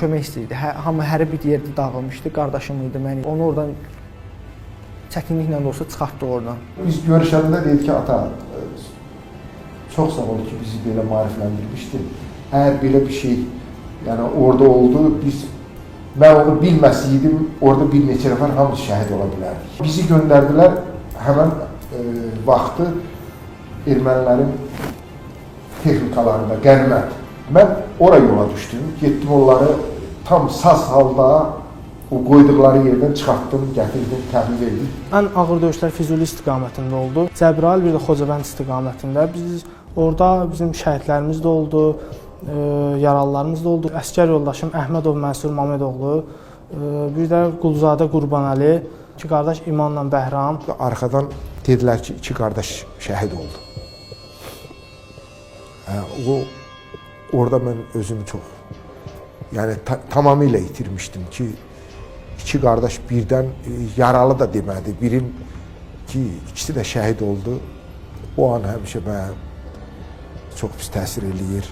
kömək istəyirdi. Hə, hamı hər bir yerdə dağılmışdı. Qardaşım idi mən. Onu oradan çətinliklə də olsa çıxartdı oradan. Biz görüşəndə dedi ki, ata, çox sağ ol ki, bizi belə maarifləndirmişdin. Əgər belə bir şey, yəni orada oldu, biz mən onu bilməsəydim, orada bir neçə nəfər hamısı şəhid ola bilərdik. Bizi göndərdilər həmin e, vaxtı ermənilərin texnikalarında qənimət. Mən ora yola düşdüm, getdim onları tam saz halda o qoyduqları yerdən çıxartdım, gətirdim, təhvil verdim. Ən ağır döyüşlər Füzuli istiqamətində oldu. Cəbrayıl bir də Xocavənd istiqamətində. Biz orada bizim şəhidlərimiz də oldu, e, yaralılarımız da oldu. Əskər yoldaşım Əhmədov Mənsur Mamedoğlu, e, bir də Quluzadə Qurbanəli, iki qardaş İmanla Bəhram. Arxadan dedilər ki, iki qardaş şəhid oldu. Hə, o orada mən özümü çox yəni ta tamamilə itirmişdim ki, iki qardaş birdən e, yaralı da demədi. Birin ki, ikisi də şəhid oldu. O an həmişə mənə çox pis təsir eləyir.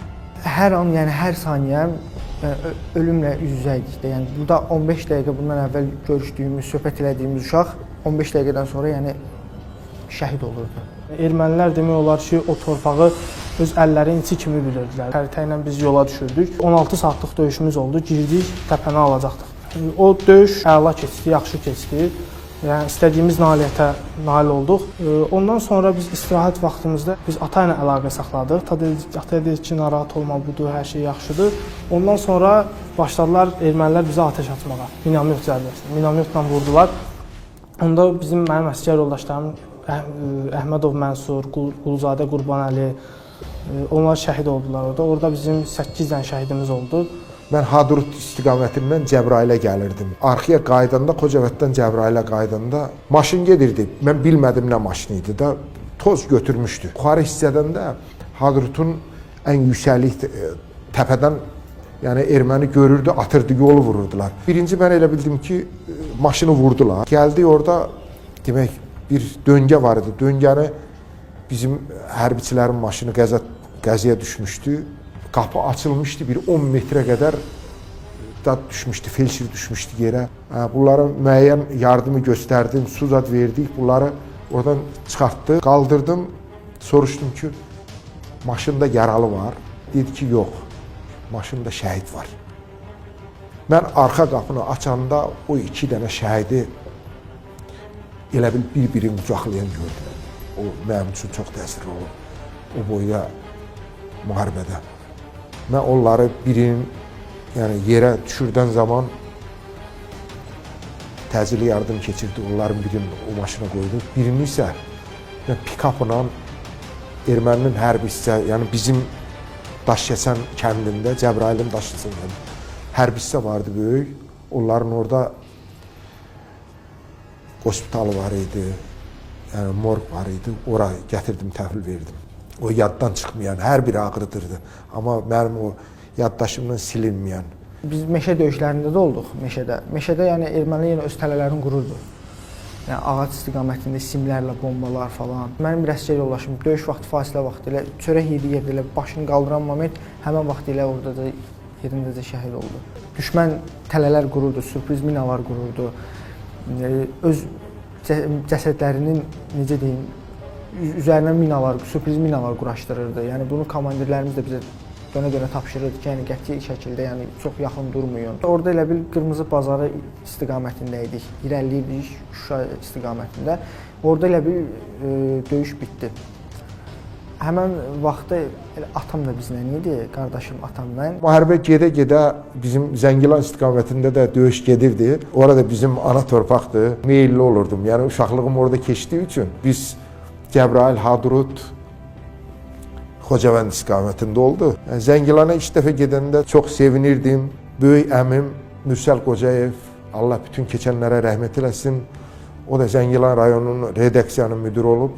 Hər an, yəni hər saniyə yəni, ö- ölümlə üz-üzə idik də. Yəni burada 15 dəqiqə bundan əvvəl görüşdüyümüz, söhbət elədiyimiz uşaq 15 dəqiqədən sonra yəni şəhid olurdu. Ermənilər demək olar ki, o torpağı öz əllərinin içi kimi bilirdilər. Xəritə ilə biz yola düşürdük. 16 saatlıq döyüşümüz oldu. Girdik, təpəni alacaqdıq. O döyüş əla keçdi, yaxşı keçdi. Yəni istədiyimiz nailiyyətə nail olduq. Ee, Ondan sonra biz istirahət vaxtımızda biz ata ilə əlaqə saxladıq. Ata dedi, ata ki, narahat olma, budur, hər şey yaxşıdır. Ondan sonra başladılar ermənilər bizə atəş açmağa. Minamyot zərbəsi. Minamyotla vurdular. Onda bizim mənim əsgər yoldaşlarım Əh- Əhmədov Mənsur, Qul- Quluzadə Qurbanəli onlar şəhid oldular orada. Orada bizim 8 dənə şəhidimiz oldu. Mən Hadrut istiqamətindən Cəbrailə gəlirdim. Arxaya qayıdanda, Xocavənddən Cəbrailə qayıdanda maşın gedirdi. Mən bilmədim nə maşını idi da toz götürmüşdü. Yuxarı hissədən də Hadrutun ən yüksəklik e, təpədən yəni erməni görürdü, atırdı, yolu vururdular. Birinci mən elə bildim ki, e, maşını vurdular. Gəldi orada demək bir döngə var idi. Döngəni bizim hərbiçilərin maşını qəza qəzaya düşmüşdü. Qapı açılmışdı, bir 10 metrə qədər da düşmüşdü, felçir düşmüşdü yerə. Bunlara müəyyən yardımı göstərdim, su zad verdik. Bunları oradan çıxartdı, qaldırdım. Soruşdum ki, maşında yaralı var. Dedi ki, yox. Maşında şəhid var. Mən arxa qapını açanda o iki dənə şəhidi elə bil bir-birini qucaqlayan gördüm. O mənim üçün çox təsirli olub. O boyda müharibədə. Mən onları birinin yəni yerə düşürdən zaman təcili yardım keçirdi. Onların birini o maşına qoydu. Birini isə mən pikapla erməninin hərbi hissə, yəni bizim Daşkəsən kəndində, Cəbrailin Daşkəsən hərbi hissə vardı böyük. Onların orada hospitalı var idi. Yəni morq var idi. Ora gətirdim, təhvil verdim. O yaddan çıxmayan, hər biri ağrıdırdı. Amma mənim o yaddaşımdan silinməyən. Biz meşə döyüşlərində də olduq meşədə. Meşədə yəni ermənilər yenə öz tələlərini qururdu. Yəni ağac istiqamətində simlərlə bombalar falan. Mənim bir əsgər yoldaşım döyüş vaxtı fasilə vaxtı ilə çörək yedi yerdə elə başını qaldıran moment həmin vaxt ilə orada da yerindəcə şəhid oldu. Düşmən tələlər qururdu, sürpriz minalar qururdu. Öz cə- cəsədlərinin necə deyim, üzərinə minalar, sürpriz minalar quraşdırırdı. Yəni bunu komandirlərimiz də bizə dönə-dönə tapşırırdı ki, yəni qəti şəkildə, yəni çox yaxın durmayın. Orada elə bil Qırmızı bazarı istiqamətində idik. İrəliləyirdik Şuşa istiqamətində. Orada elə bil e, döyüş bitdi. Həmin vaxtda atam da bizlə idi, qardaşım atamla. Müharibə gedə-gedə bizim Zəngilan istiqamətində də döyüş gedirdi. Orada bizim ana torpaqdır. Meyilli olurdum. Yəni uşaqlığım orada keçdiyi üçün biz Cəbrayıl, Hadrut, Xocavənd istiqamətində oldu. Yəni, Zəngilana ilk dəfə gedəndə çox sevinirdim. Böyük əmim Mürsəl Qocayev, Allah bütün keçənlərə rəhmət eləsin. O da Zəngilan rayonunun redaksiyanın müdiri olub.